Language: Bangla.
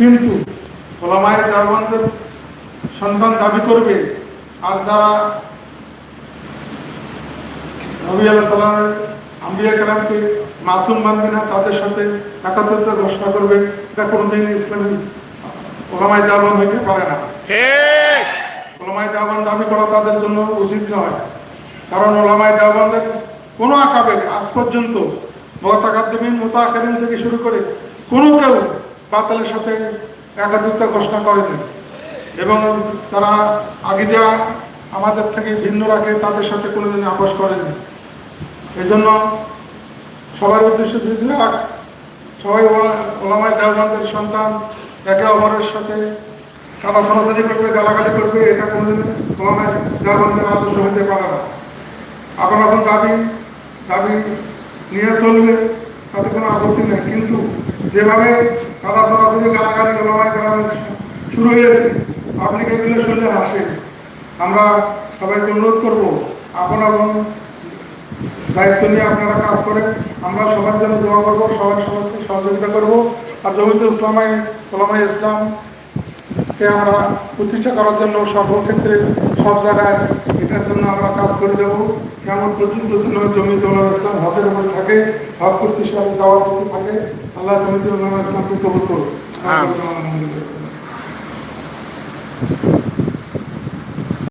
কিন্তু ওলামায় দেওয়ানদের সন্তান দাবি করবে আর যারা নবী আলাহ সাল্লামের আম্বিয়া কালামকে মাসুম মানবে না তাদের সাথে একাত্রতা ঘোষণা করবে। এটা কোনোদিন ইসলামী ওলামায় দেওয়ান হইতে পারে না। ওলামায় দেওয়ান দাবি করা তাদের জন্য উচিত নয়। কারণ ওলামায় দেওয়ানদের কোনো আকাবের আজ পর্যন্ত মতাকাদ্দমিন মোতাকাদিন থেকে শুরু করে কোনো কেউ বাতালের সাথে একাধিকতা ঘোষণা করেনি। এবং তারা আগে দেওয়া আমাদের থেকে ভিন্ন রাখে, তাদের সাথে কোনোদিন আপোষ করেনি। এই জন্য সবার উদ্দেশ্য যদি রাখ সবাই ওলামায় দেওয়ানদের সন্তান একে অপরের সাথে তারা সরাসরি করবে, গালাগালি করবে, এটা কোনোদিন ওলামায় দেওয়ানদের আদর্শ হতে পারে না। এখন এখন দাবি দাবি নিয়ে চলবে। তাতে কোনো আপত্তি নেই। কিন্তু যেভাবে কাদা সরাসরি কারাগারে গোলামায় করা শুরু হয়েছে আপনি এগুলো শুনলে হাসে। আমরা সবাইকে অনুরোধ করব আপনার আপন দায়িত্ব নিয়ে আপনারা কাজ করেন। আমরা সবার জন্য দোয়া করব, সবার সবাইকে সহযোগিতা করব। আর জমিতে ইসলামাই ওলামাই ইসলামকে আমরা প্রতিষ্ঠা করার জন্য সর্বক্ষেত্রে সব জায়গায় এটার জন্য আমরা কাজ করে দেব কেমন প্রচুর প্রচুর জমি জমা ইসলাম হকের উপর থাকে হক প্রতিষ্ঠা দেওয়ার প্রতি থাকে। আল্লাহ জমি জমা ইসলামকে কবুল করুন